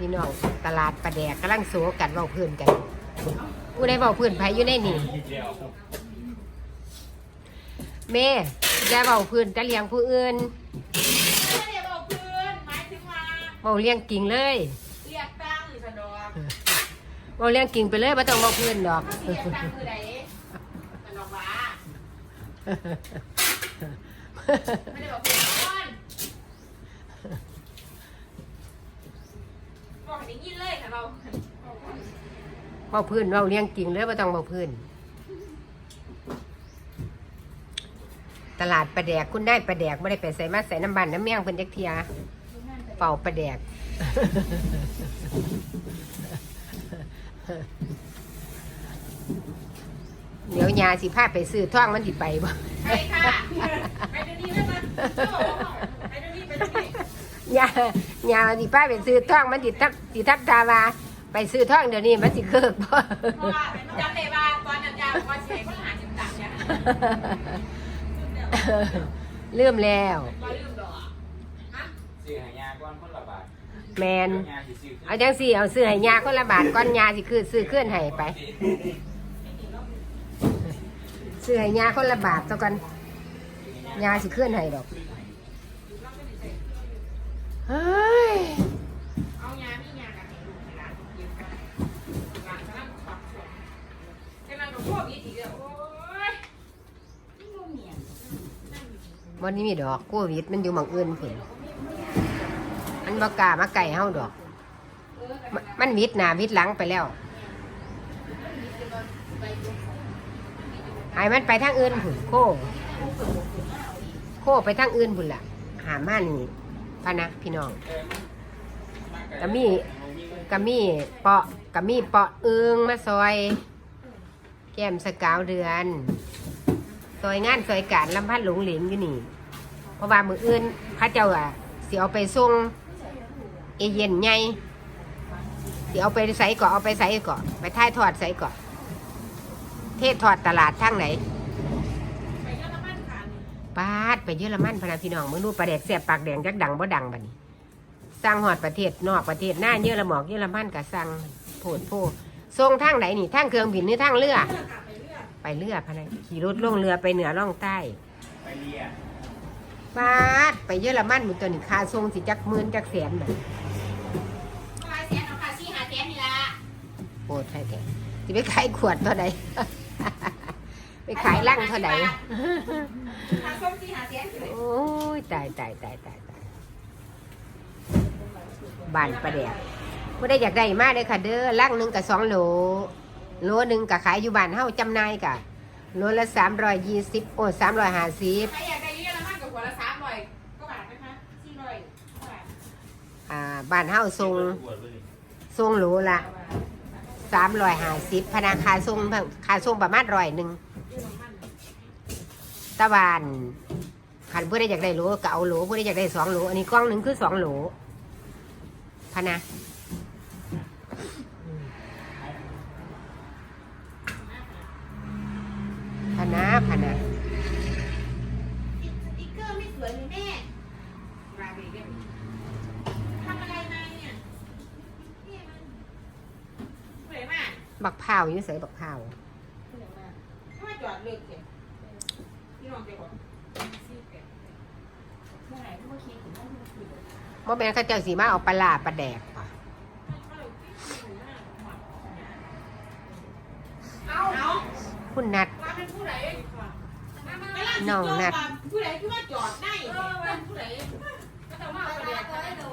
พี่น้องตลาดประแดกกำลังโซกันเว้าพื้นกันผู้ใดเว้าพื้นไผอยู่ในนี่แม่อย่าเว้าพื้นแต่เลี้ยงผู้อื่นไม่ได้บอกเพื่อนหมายถึงว่าเว้าเลี้ยงกิ่งเลยเรียกตั้งหรือสะดอกเว้าเลี้ยงกิ่งไปเลยบ่ต้องเว้าพื้นดอกเรียกตั้งคือใดสะดอกหว่าไม่ได้บอกเพื่อนก่อนบอก ให้ได้ยินเลยค่ะเราเว้าพื้นเว้าเลี้ยงกิ่งเลยบ่ต้องเว้าพื้น ตลาดประแดกคุณได้ประแดกไม่ได้ไปใส่มาใส่น้ำบันน้ำเมี่ยงเพิ่นจักเทียเป่าประแดก เดี๋ยวยาสิพาไปซื้อท่องมันสิไปบ่ ไปค่ะ ไปเดี๋ยวนี้เลยมันไปเดี๋ยวนี้ไปเดี๋ยวนี้ ยายาสิพาไปซื้อท่องมันสิทับสิทับตาว่าไปซื้อท่องเดี๋ยวนี้มันสิเคิกบ่เพราะว่าจำได้ว่าตอนนั้นยาว่าเสียคนหาจิตตังเนี่ยลืมแล้วว่าลืมดอกฮะซื้อให้ยาก่อนคนละบาทแมนยาสิซื้อเอาจังสิเอาซื้อให้ยาคนละบาทก่อนยาสิคือซื้อเคลื่อนให้ไปซื้อให้ยาคนละบาทเท่ากันยาสิเคลื่อนให้ดอก เฮ้ยเอายามียากับให้ลูกให้หลานกินกันหลานกำลังปรับตัวกำลังกับพวกนี้ทีเดียวโอ้ยนี่โมเมียนวันนี้มีดอกโควิดมันอยู่หมองอื่นเพิ่นมันบ่กล้ามาไก่เฮาดอกมันมันวิดหน้าวิดหลังไปแล้วให้มันไปทางอื่นพุ่นโคโคไปทางอื่นพุ่นล่ะ หามานี่ พะนะพี่น้องกะมีกะมีเปาะกะมีเปาะเอืองมาซอย แก้มสกาวเดือนซอยงานซอยการลำพัดหลงเหลงอยู่นี่ เพราะว่ามืออื่นพระเจ้าอะสิเอาไปส่งเอเย็นไงสิเอาไปใส่ก่อเอาไปใส่ก่อไปท้ายทอดใส่ก่อเทศทอดตลาดทางไหน ไปเยอรมันค่ะนี่ ปาดไปเยอรมันพะนาพี่น้องมึงดูประเด็กเสียบปากแดงจักดังบ่ดังบัดนี้สร้างหอดประเทศนอกประเทศหน้าเยอรหมอกเยอรมันก็สั่งโผดโพส่งทางไหนนี่ทางเครื่องบินหรือทางเรือเลือกค่ะไปเลือกไปเรือพะนะขี่รถล่องเรือไปเหนือล่องใต้ไปเรียนปาดไปเยอรมันหมดตัวนี้ค่าทรงสิจักหมื่นจักแสนแบบลายแสนเอาค่ะสี่หาแสนนี่ละโปรดใช่แท้สิไปขายขวดเท่าใด ไปขายลังเท่าใดทางส้มสี่หาแสนอยู่เลยโอ้ยตายตายตายตายตายบานประเดี๋ยวไม่ได้อยากได้มากเลยค่ะ เด้อลังหนึ่งกับสองโหลโหลหนึ่งกับขายอยู่บ้านเฮาจำหนายกะโหลละสามร้อยยี่สิบโอ้สามร้อยห้าสิบใครอยากได้เยอรมันกับหัวละสามร้อยก็บาทนะคะสี่ร้อยก็บาทอ่าบ้านเฮาทรงทรงโหลละสามร้อยห้าสิบพนาคาทรงคาทรงประมาณร้อยหนึ่งเยอรมัน ตะวันขันผู้ใดอยากได้โหลก็เอาโหลผู้ใดอยากได้สองโหลอันนี้กล้องหนึ่งคือสองโหลพะนะอืมพะนะพะนะติดสติ๊กเกอร์ไม่สวยเลยแม่ราเบเกอร์ทำอะไรมาเนี่ยเนี่ยมันสวยมากบักพร้าวอยู่ใส่บักพร้าวสวยมากถ้ามาจอดเลิกเก็บ พี่น้องเก็บอนซีเก็บเมื่อไหร่เมื่อกี้ถึงต้องคุยเลยว่าเป็นข้าเจ้าสีมาเอาปลาร้าปลาแดกป่ะเอาเอาคุณนัด ว่าเป็นผู้ใดน้องนัด ผู้ใดที่ว่าจอดได้ผู้ใดก็ต้องมาเอาไปแดกกันได้ดู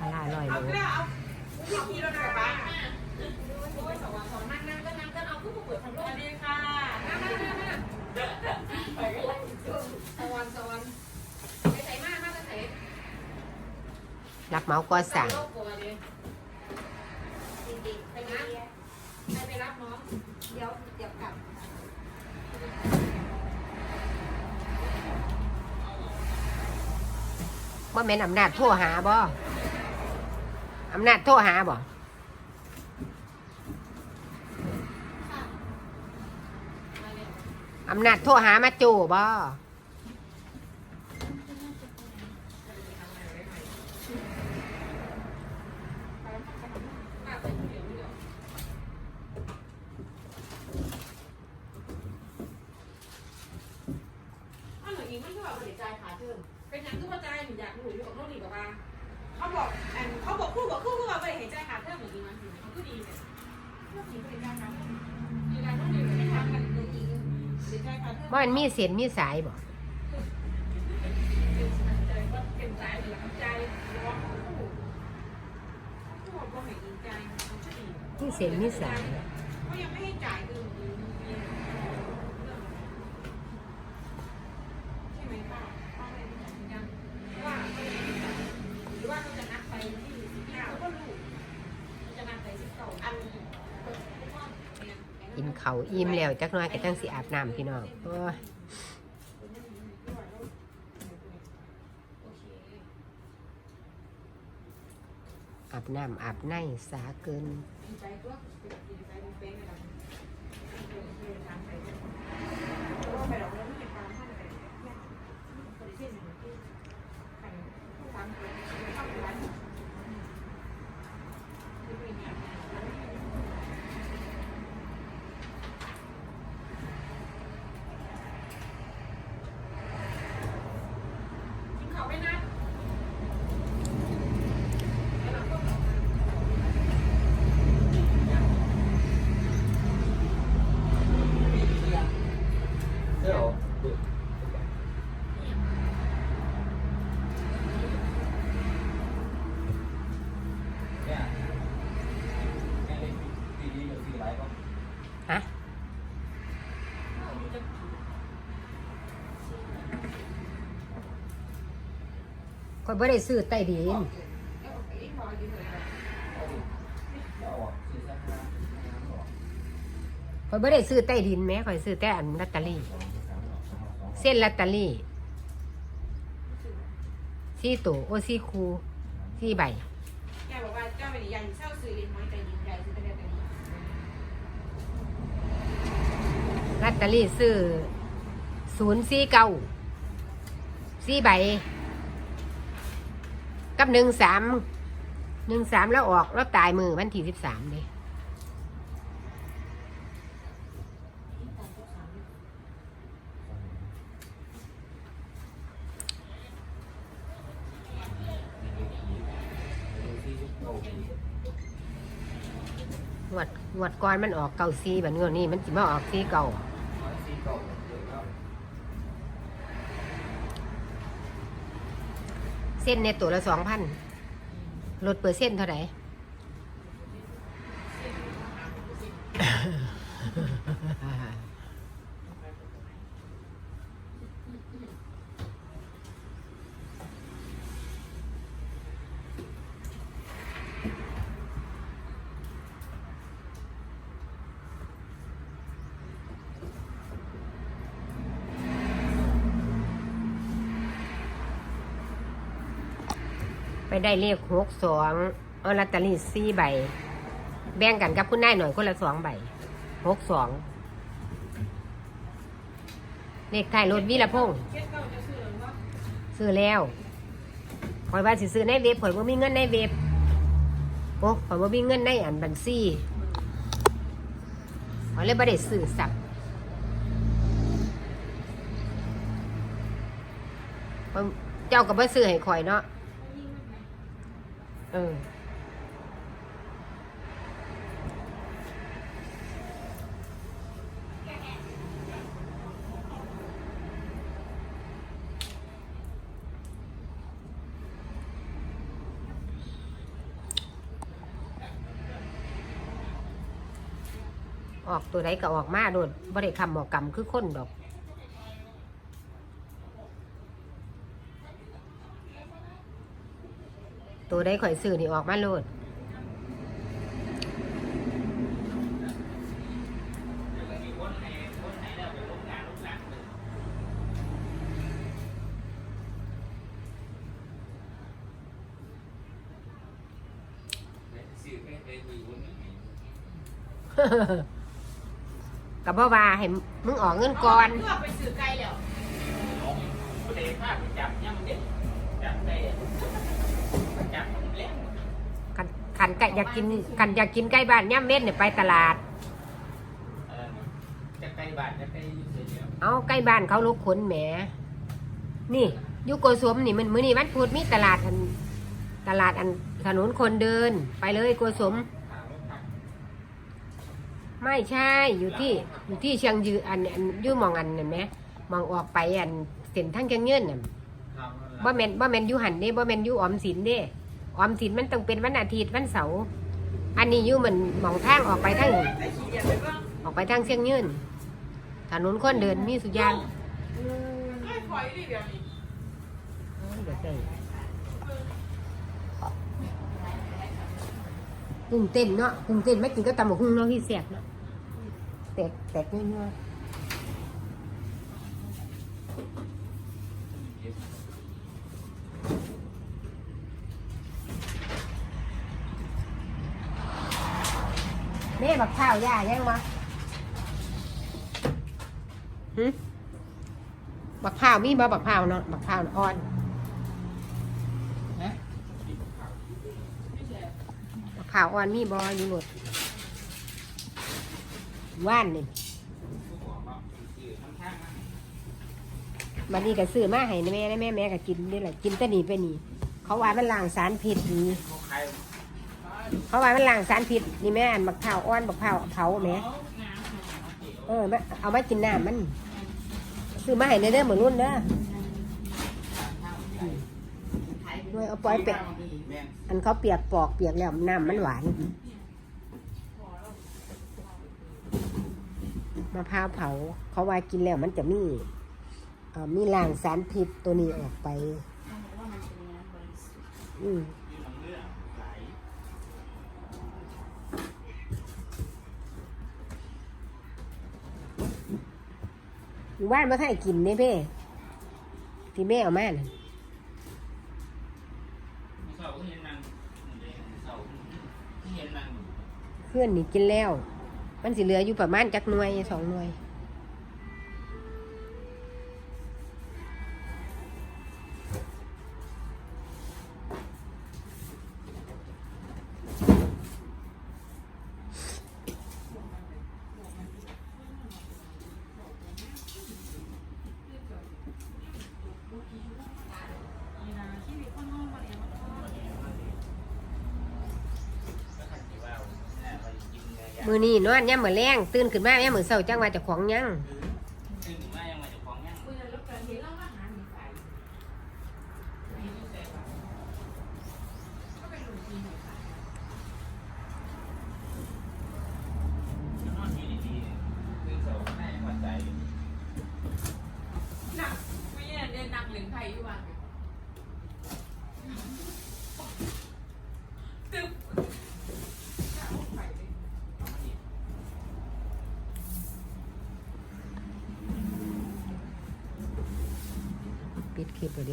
ปลาร้าอร่อยเอาเลย แล้วเอา พี่รถกระบะโอ้ยสองวันสองนั่งนั่งก็นั่งก็เอาผู้เปิดทางโลกดีค่ะนั่งนั่งนั่งนั่งไปกันสวรรค์สวรรค์ไปใส่มากมากจะใส่รับเมาก่อสั่งโลกกลัวดิจริงไปนะไปรับน้องเดี๋ยวเดี๋ยวกลับว่าแม่นอำนาจโทรหาบ่ อำนาจโทรหาบ่อำนาจโทรหามาจูบ่เอาหนอีกมันก็แทอที่วใจหนูอยากหนูอยู่กับโลกหลีกับปลา เขาบอกอันเขาบอกคู่บอกคู่คู่ว่าไปเห็นใจขาดเท่าเหมือนกันมันก็ดีเนี่ยเรื่องนี้เป็นการทำมีการต้องเรียนไม่ทำกันเลยอีกเห็นใจขาดเท่าว่ามันมีเส้นมีสายบ่เป็นใจหรือใจร้องคู่คู่บอกว่าเห็นใจมันก็ดีมีเส้นมีสาย เขายังไม่ให้จ่ายคือใช่ไหมป้าป้าไม่ได้จ่ายยังว่าหรือว่าเขาจะนัดไปที่สิบเก้าก็รู้จะนัดไปสิบเก้าอัน กิน เขาอิ่มแล้วจักน้อยก็จังสิอาบน้ำพี่น้องโอ้ยอาบน้ำอาบในสาเกิน ใจตัวใจเป็นเป็นอะไรว่าไปเราไม่เห็นตามท่านไปเนี่ยคนที่เช่นอย่างที่ใครผู้ทำเลยเข้าไปร้านคือเป็นอย่างกินข้าวไม่นานแล้วเราก็ เดี๋ยวเนี่ยแม่เล่นตีดีกับตีไรก็ ฮะคอยบ่ได้ซื้อใต้ดินคอยบ่ได้ซื้อใต้ดินแหม้คอยซื้อแต่อันลอตเตอรี่ เส้นลอตเตอรี่สี่ตัวโอสี่คูสี่ใบแกบอกว่าเจ้าเป็นใหญ่เช่าซื้อเรียนไม้ใจยินใหญ่ซื้อไปได้แต่ ลอตเตอรี่ซื้อศูนย์สี่เก้าสี่ใบ กับหนึ่งสามหนึ่งสามแล้วออกแล้วตายมือวันที่สิบสามเลยงวดงวดก่อนมันออกเก่าซีแบบงวดนี้มันสิมาออกซีเก่า เส้นในตัวละสองพันลดเปอร์เซ็นต์เท่าไหร่ ได้เลขหกสองเอาลอตเตอรี่สี่ใบ แบ่งกันกับคุณนายหน่อยคนละสองใบหกสองเลขท้ายรถวิรพงษ์ซื้อแล้วข่อยว่าสิซื้อในเว็บข่อยว่ามีเงินในเว็บโอ้ข่อยว่ามีเงินในอันบัญชีข่อยเลยบ่ได้ซื้อสับเจ้าก็บ่ซื้อให้ข่อยเนาะ เออ ออกตัวใดก็ออกมาโดดบ่ได้คำบอกกรรมคือคนดอก ตัวใดข่อยซื้อนี่ออกมาโลดกับพ่อว่าให้มึงออกเงินก่อนไปซื้อไก่แล้วน้องผู้ใดพจับเนี่ยมันเด็ดจับได้ ขันขันไก่อยากกินขันอยากกินไก่บ้านย่ำเม็ดเนี่ยไปตลาดเออจะใกล้บ้านจะใกล้เสียเดียวเอาไก่บ้านเขาลูกขนแหม นี่อยุโกสมนี่มันมื้อนี้วันพุธมีตลาดอันตลาดอันถนนคนเดินไปเลยโกสมถามว่าพักไม่ใช่อยู่ที่อยู่ที่เชียงยืออันอันอยู่หมองอันเห็นไหมมองออกไปอันเส้นทางเชียงยืนน่ะทำบ่แม่นบ่แม่นอยู่หันเด้บ่แม่นอยู่ออมสินเด้ ออมสินมันต้องเป็นวันอาทิตย์วันเสาร์อันนี้อยู่มันมองทางออกไปทางออกไปทางเชียงยืนถนนคนเดินมีสุยางกุ้งเต้นเนาะกุ้งเต้นไม่กินก็ตำบักหุ่งเนาะที่แสบเนาะแตกแตกน้อ แม่บักข้าวย่ายังวะหึบักข้าวมีบ่บักข้าวเนาะบักข้าวอ่อนะบักข้าวอ่อนมีบ่อยู่หมดว่านนี่บัดนี้ก็ซื้อมาให้แม่แม่แม่ก็กินนี่แหละกินแตะนี่ไปนี่ เขาว่ามันล้างสารพิษดี เขาใครเขาว่ามันล้างสารพิษนี่แม่อันบักข้าวอ่อนบักข้าวเผาแม่เออมาเอาไว้กินน้ำมันซื้อมาให้เด้อเด้อเหมือนรุ่นเด้อด้วยเอาปล่อยเป็ดอันเขาเปียกปอกเปียกแล้วน้ำมันหวานมะพร้าวเผาเขาว่ากินแล้วมันจะมีมีล้างสารพิษตัวนี้ออกไป อืม มีน้ำเลือดไหล ว่านมาให้กินเนี่ยเพ่ที่แม่เอามาน่ะเสาเห็นนางเสาเห็นนาง เพื่อนนี่กินแล้ว มันสิเหลืออยู่ประมาณจักหน่วยสองหน่วย มือนี้นอนย่ำมือแรงตื่นขึ้นมาย่ำมือเศร้าจังว่าเจะของยัง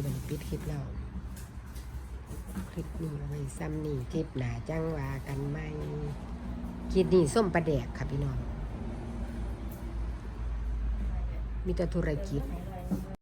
ดคลิปเลยดิมันปิดคลิปแล้ว คลิปนี้เอาไว้ซ้ำนี่คลิปหนาจังว่ากันไหมคลิปนี้ส้มประแดกค่ะพี่น้อง มีแต่ธุรกิจ